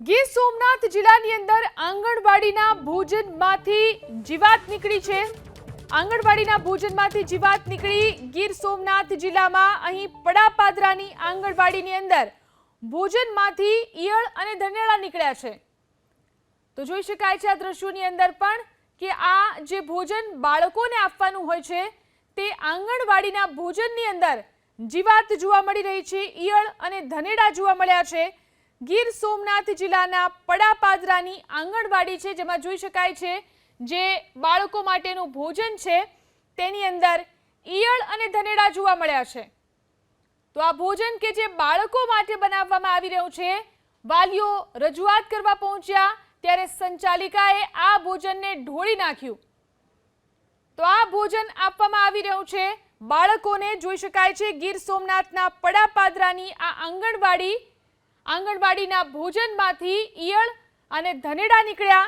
ગીર સોમનાથ જિલ્લાની અંદર આંગણવાડીના ભોજનમાંથી જીવાત નીકળી છે. આંગણવાડીના ભોજનમાંથી જીવાત નીકળી ગીર સોમનાથ જિલ્લામાં અહીં પડાપાદરાની આંગણવાડીની અંદર ભોજનમાંથી ઈયળ અને ધનેડા નીકળ્યા છે. તો જોઈ શકાય છે આ દ્રશ્યોની અંદર પણ કે આ જે ભોજન બાળકોને આપવાનું હોય છે તે આંગણવાડીના ભોજનની અંદર જીવાત જોવા મળી રહી છે, ઈયળ અને ધનેડા જોવા મળ્યા છે. ગીર સોમનાથ જિલ્લાના પડાપાદરાની આંગણવાડી છે, જેમાં જોઈ શકાય છે જે બાળકો માટેનું ભોજન છે, તેની અંદર ઈયળ અને ધનેડા જોવા મળ્યા છે. તો આ ભોજન કે જે બાળકો માટે બનાવવામાં આવી રહ્યું છે, વાલીઓ રજૂઆત કરવા પહોંચ્યા, ત્યારે સંચાલિકાએ આ ભોજનને ઢોળી નાખ્યું. તો આ ભોજન આપવામાં આવી રહ્યું છે, બાળકોને જોઈ શકાય છે, ગીર સોમનાથના પડાપાદરાની આ આંગણવાડી આંગણવાડીના ભોજનમાંથી ઈયળ અને ધનેડા નીકળ્યા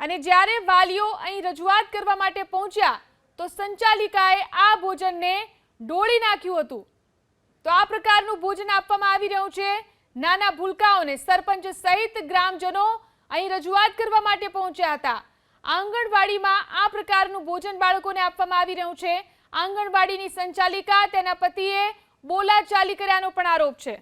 અને જ્યારે વાલીઓ અહીં રજૂઆત કરવા માટે પહોંચ્યા, તો સંચાલિકાએ આ ભોજનને ડોળી નાખ્યું હતું. તો આ પ્રકારનું ભોજન આપવામાં આવી રહ્યું છે. નાના ભૂલકાઓને સરપંચ સહિત ગ્રામજનો અહીં રજૂઆત કરવા માટે પહોંચ્યા હતા. આંગણવાડીમાં આ પ્રકારનું ભોજન બાળકોને આપવામાં આવી રહ્યું છે. આંગણવાડીની સંચાલિકા તેના પતિએ બોલાચાલી કર્યાનો પણ આરોપ છે.